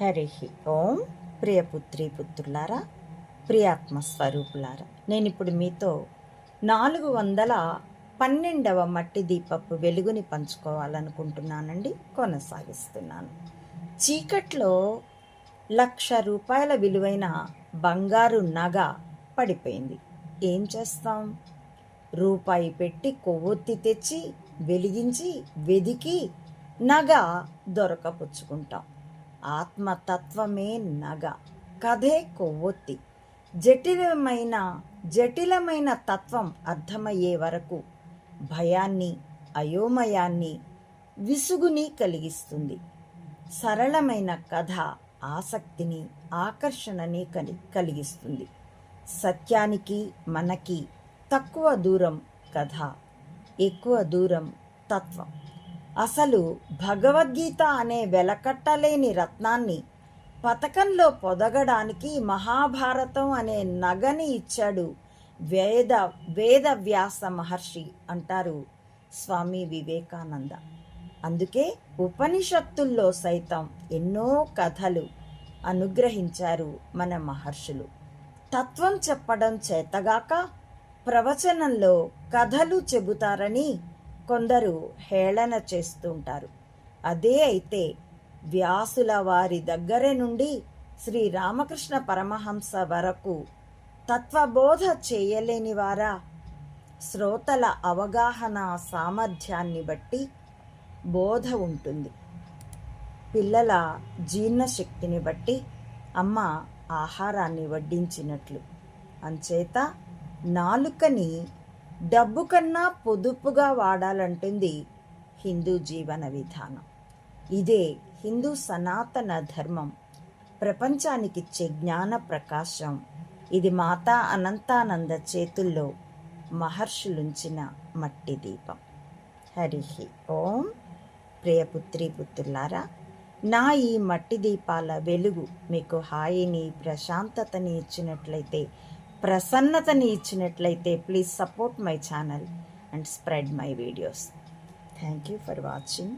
హరి ఓం. ప్రియపుత్రి పుత్రులారా ప్రియాత్మ స్వరూపులారా నేను ఇప్పుడు మీతో నాలుగు వందల పన్నెండవ మట్టి దీపపు వెలుగుని పంచుకోవాలనుకుంటున్నానండి. కొనసాగిస్తున్నాను. చీకట్లో లక్ష రూపాయల విలువైన బంగారు నగ పడిపోయింది. ఏం చేస్తాం? రూపాయి పెట్టి కొవ్వొత్తి తెచ్చి వెలిగించి వెదికి నగ దొరకపుచ్చుకుంటాం. ఆత్మతత్వమే నగ. కథే కొవ్వొత్తి. జటిలమైన జటిలమైన తత్వం అర్థమయ్యే వరకు భయాన్ని అయోమయాన్ని విసుగుని కలిగిస్తుంది. సరళమైన కథ ఆసక్తిని ఆకర్షణని కలి కలిగిస్తుంది. సత్యానికి మనకి తక్కువ దూరం కథ ఎక్కువ దూరం తత్వం. అసలు భగవద్గీత అనే వెలకట్టలేని రత్నాన్ని పథకంలో పొదగడానికి మహాభారతం అనే నగని ఇచ్చాడు వేద వేదవ్యాస మహర్షి అంటారు స్వామి వివేకానంద. అందుకే ఉపనిషత్తుల్లో సైతం ఎన్నో కథలు అనుగ్రహించారు మన మహర్షులు. తత్వం చెప్పడం చేతగాక ప్రవచనంలో కథలు చెబుతారని కొందరు హేళన చేస్తుంటారు అదే అయితే వ్యాసుల వారి దగ్గర నుండి శ్రీ రామకృష్ణ పరమహంస వరకు తత్వబోధ చేయలేని వారా? శ్రోతల అవగాహన సామర్థ్యాన్ని బట్టి బోధ ఉంటుంది. పిల్లల జీర్ణశక్తిని బట్టి అమ్మ ఆహారాన్ని వడ్డించినట్లు. అంచేత నాలుకని డబ్బు కన్నా పొదుపుగా వాడాలంటుంది హిందూ జీవన విధానం. ఇదే హిందూ సనాతన ధర్మం. ప్రపంచానికిచ్చే జ్ఞాన ప్రకాశం. ఇది మాతా అనంతానంద చేతుల్లో మహర్షులుంచిన మట్టి దీపం. హరిహి ఓం. ప్రియపుత్రి పుత్రులారా నా ఈ మట్టి దీపాల వెలుగు మీకు హాయిని ప్రశాంతతని ఇచ్చినట్లయితే ప్రసన్నతని ఇచ్చినట్లయితే please support my channel and spread my videos thank you for watching